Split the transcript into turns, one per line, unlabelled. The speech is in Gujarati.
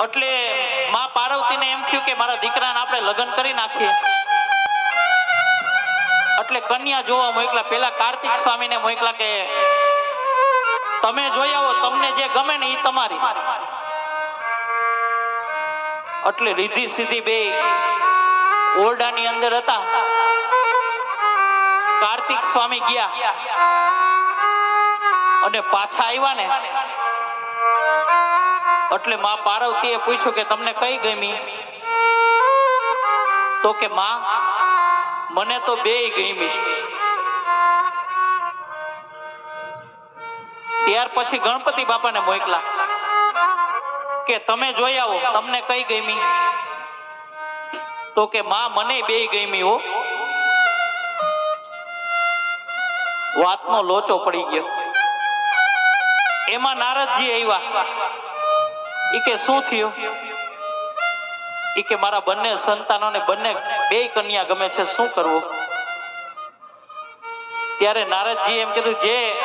એટલે માં પાર્વતીને એમ થયું કે મારા દીકરાને આપણે લગ્ન કરી નાખીએ. એટલે કન્યા જોવા મોકલા. પેલા કાર્તિક સ્વામીને મોકલા કે, તમે જોઈ આવો, તમને જે ગમે ને એ તમારી. એટલે રીધી સીધી બે ઓરડાની અંદર હતા. કાર્તિક સ્વામી ગયા. અને પાછા આવ્યા ને એટલે માં પાર્વતીએ પૂછ્યું કે તમને કઈ ગમી? તો કે માં, મને તો બે ગમી. ત્યાર પછી ગણપતિ બાપાને મોકલા કે તમે જોઈ આવો, તમને કઈ ગમી? તો કે માં, મને બે ગમી હો. વાતનો લોચો પડી ગયો. એમાં નારદજી આવ્યા. ઈ કે શું થયું? ઈ કે મારા બંને સંતાનોને બંને બે કન્યા ગમે છે, શું કરવું? ત્યારે નારદજી એમ કીધું, જે